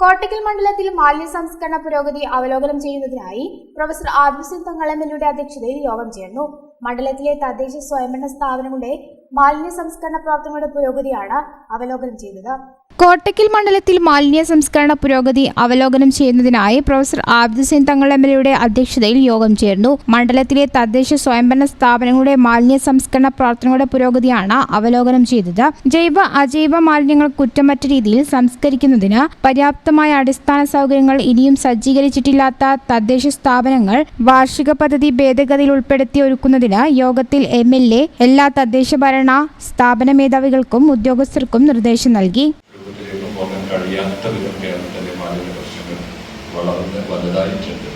കോട്ടക്കൽ മണ്ഡലത്തിൽ മാലിന്യ സംസ്കരണ പുരോഗതി അവലോകനം ചെയ്യുന്നതിനായി പ്രൊഫസർ ആദിസിംഗ് തങ്ങൾ എം എൽ അധ്യക്ഷതയിൽ യോഗം ചേർന്നു. മണ്ഡലത്തിലെ തദ്ദേശ സ്വയംഭരണ സ്ഥാപനങ്ങളുടെ മാലിന്യ സംസ്കരണ പ്രവർത്തനങ്ങളുടെ പുരോഗതിയാണ് അവലോകനം ചെയ്തത് കോട്ടക്കൽ മണ്ഡലത്തിൽ മാലിന്യ സംസ്കരണ പുരോഗതി അവലോകനം ചെയ്യുന്നതിനായി പ്രൊഫസർ ആബിദ് സിംഗ് തങ്ങൾ എം അധ്യക്ഷതയിൽ യോഗം ചേർന്നു മണ്ഡലത്തിലെ തദ്ദേശ സ്വയംഭരണ സ്ഥാപനങ്ങളുടെ മാലിന്യ സംസ്കരണ പ്രവർത്തനങ്ങളുടെ പുരോഗതിയാണ് അവലോകനം ചെയ്തത്. ജൈവ അജൈവ മാലിന്യങ്ങൾ കുറ്റമറ്റ രീതിയിൽ സംസ്കരിക്കുന്നതിന് പര്യാപ്തമായ അടിസ്ഥാന സൗകര്യങ്ങൾ ഇനിയും സജ്ജീകരിച്ചിട്ടില്ലാത്ത തദ്ദേശ സ്ഥാപനങ്ങൾ വാർഷിക പദ്ധതി ഭേദഗതിയിൽ ഉൾപ്പെടുത്തി ഒരുക്കുന്നതിന് യോഗത്തിൽ എം എല്ലാ തദ്ദേശ ഭരണ സ്ഥാപന മേധാവികൾക്കും ഉദ്യോഗസ്ഥർക്കും നിർദ്ദേശം നൽകി. കഴിയാത്ത വിധം കേരളത്തിലെ മാലിന്യ പ്രശ്നങ്ങൾ വളർന്ന് വലുതായിട്ടുണ്ട്.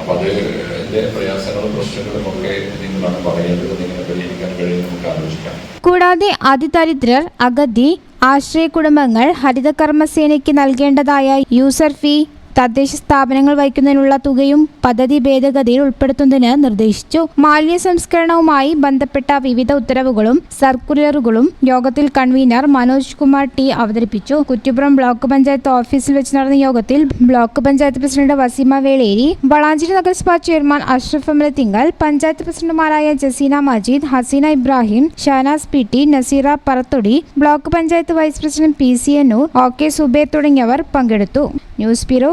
അപ്പം അത് എന്റെ പ്രയാസങ്ങളും പ്രശ്നങ്ങളും ഒക്കെ നിങ്ങളാണ് പറയേണ്ടത് നിങ്ങളെ പരിഹരിക്കാൻ കഴിയും നമുക്ക് ആലോചിക്കാം. കൂടാതെ അതിദരിദ്രർ അഗതി ആശ്രയ കുടുംബങ്ങൾ ഹരിത കർമ്മസേനയ്ക്ക് നൽകേണ്ടതായ യൂസർ ഫീ തദ്ദേശ സ്ഥാപനങ്ങൾ വഹിക്കുന്നതിനുള്ള തുകയും പദ്ധതി ഭേദഗതിയിൽ ഉൾപ്പെടുത്തുന്നതിന് നിർദ്ദേശിച്ചു. മാലിന്യ സംസ്കരണവുമായി ബന്ധപ്പെട്ട വിവിധ ഉത്തരവുകളും സർക്കുലറുകളും യോഗത്തിൽ കൺവീനർ മനോജ് കുമാർ ടി അവതരിപ്പിച്ചു. കുറ്റിപ്പുറം ബ്ലോക്ക് പഞ്ചായത്ത് ഓഫീസിൽ വെച്ച് നടന്ന യോഗത്തിൽ ബ്ലോക്ക് പഞ്ചായത്ത് പ്രസിഡന്റ് വസീമ വേളേരി വളാഞ്ചേരി നഗരസഭാ ചെയർമാൻ അഷ്റഫ് അമലത്തിങ്കൽ പഞ്ചായത്ത് പ്രസിഡന്റുമാരായ Jaseena Majeed Haseena Ibrahim Shanas P T Naseera Parathodi block panchayat vice president P C Ennur O K സുബേ തുടങ്ങിയവർ പങ്കെടുത്തു. News bureau